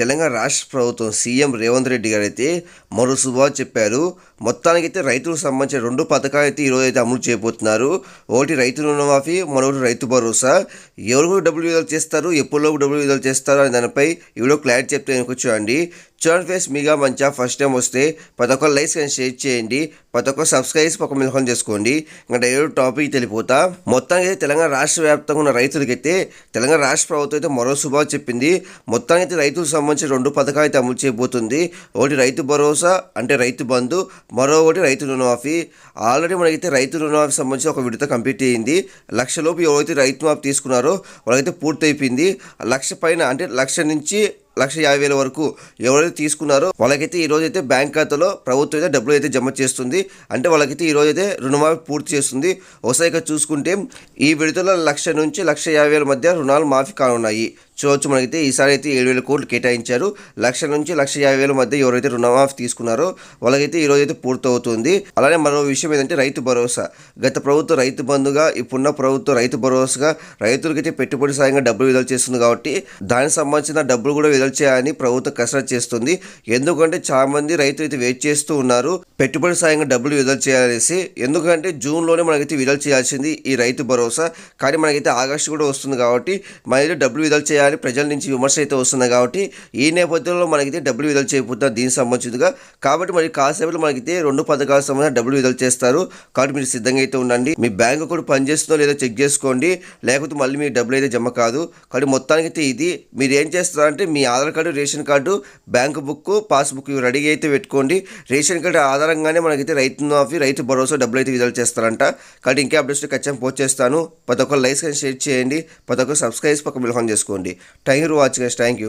తెలంగాణ రాష్ట్ర ప్రభుత్వం సీఎం రేవంత్ రెడ్డి గారు అయితే మరో శుభాలు చెప్పారు. మొత్తానికైతే రైతులకు సంబంధించిన రెండు పథకాలు అయితే ఈరోజు అయితే అమలు చేయబోతున్నారు. ఒకటి రైతు రుణమాఫీ మరొకటి రైతు భరోసా. ఎవరికి డబ్బులు విడుదల చేస్తారు ఎప్పటిలోపు డబ్బులు విడుదల చేస్తారు అనే దానిపై ఈ క్లారిటీ చెప్తే వెనుక చూడండి. చూడండి ఫేస్ మీగా మంచిగా ఫస్ట్ టైం వస్తే ప్రతి ఒక్క లైక్స్ కానీ షేర్ చేయండి. ప్రతి ఒక్క సబ్స్క్రైబ్ ఒక మిల్హం చేసుకోండి. ఇంకా డైరెక్ట్ టాపిక్ తెలిపోతా. మొత్తానికి అయితే తెలంగాణ రాష్ట్ర వ్యాప్తంగా ఉన్న రైతులకైతే తెలంగాణ రాష్ట్ర ప్రభుత్వం అయితే మరో శుభాలు చెప్పింది. మొత్తానికి అయితే రైతులకు సంబంధించి రెండు పథకాలు అయితే అమలు చేయబోతుంది. ఒకటి రైతు భరోసా అంటే రైతు బంధు. మరొకటి రైతు రుణమాఫీ. ఆల్రెడీ మనకైతే రైతు రుణమాఫీ సంబంధించి ఒక విడత కంప్లీట్ అయ్యింది లక్షలోపు ఎవరైతే రైతు మాఫీ తీసుకున్నారో వాళ్ళైతే పూర్తయిపోయింది. లక్ష పైన అంటే లక్ష నుంచి లక్ష యాభై వేల వరకు ఎవరైతే తీసుకున్నారో వాళ్ళకైతే ఈ రోజైతే బ్యాంక్ ఖాతాలో ప్రభుత్వం అయితే డబ్బులు అయితే జమ చేస్తుంది. అంటే వాళ్ళకైతే ఈ రోజైతే రుణమాఫీ పూర్తి చేస్తుంది. ఒకసారి చూసుకుంటే ఈ విడుదల లక్ష నుంచి లక్ష యాభై వేల మధ్య రుణాలు మాఫీ కానున్నాయి. చూడవచ్చు మనకైతే ఈసారి అయితే ఏడు వేల కోట్లు కేటాయించారు. లక్ష నుంచి లక్ష యాభై వేల మధ్య ఎవరైతే రుణమాఫీ తీసుకున్నారో వాళ్ళకైతే ఈ రోజు అయితే పూర్తవుతుంది. అలానే మరో విషయం ఏంటంటే రైతు భరోసా. గత ప్రభుత్వం రైతు బంధుగా ఇప్పుడున్న ప్రభుత్వం రైతు భరోసాగా రైతులకైతే పెట్టుబడి సాయంగా డబ్బులు విడుదల చేస్తుంది కాబట్టి దానికి సంబంధించిన డబ్బులు కూడా విడుదల చేయాలని ప్రభుత్వం కసరత్ చేస్తుంది. ఎందుకంటే చాలా మంది రైతులు అయితే వెయిట్ చేస్తూ ఉన్నారు. పెట్టుబడి సాయంగా డబ్బులు విడుదల చేయాలనేసి. ఎందుకంటే జూన్లోనే మనకైతే విడుదల చేయాల్సింది ఈ రైతు భరోసా. కానీ మనకైతే ఆగస్టు కూడా వస్తుంది కాబట్టి మనైతే డబ్బులు విడుదల చేయాలి. ప్రజల నుంచి విమర్శ అయితే వస్తుంది కాబట్టి ఈ నేపథ్యంలో మనకైతే డబ్బులు విడుదల చేయబోతున్నారు దీనికి సంబంధించిగా కాబట్టి మరి కాసేపు మనకైతే రెండు పథకాల సంబంధించిన డబ్బులు విడుదల చేస్తారు. కాబట్టి మీరు సిద్ధంగా అయితే ఉండండి. మీ బ్యాంక్ కూడా పనిచేస్తుందో లేదో చెక్ చేసుకోండి. లేకపోతే మళ్ళీ మీ డబ్బులు అయితే జమ కాదు. కాబట్టి మొత్తానికి అయితే ఇది. మీరు ఏం చేస్తారంటే మీ Aadhaar card ration card bank book passbook ఇవి రెడీ అయితే పెట్టుకోండి. రేషన్ కార్డు ఆధారంగానే మనకైతే రైతు మాఫీ రైతు భరోసా డబ్బులు అయితే విడుదల చేస్తారంట. కాబట్టి ఇంకా అప్డేట్స్ ఖచ్చితంగా పోస్ట్ చేస్తాను. ప్రతి ఒక్క లైక్స్ కానీ షేర్ చేయండి. ప్రతి ఒక్క సబ్స్క్రైబ్ పక్క బిల్హాన్ చేసుకోండి. Thank you watching thank you.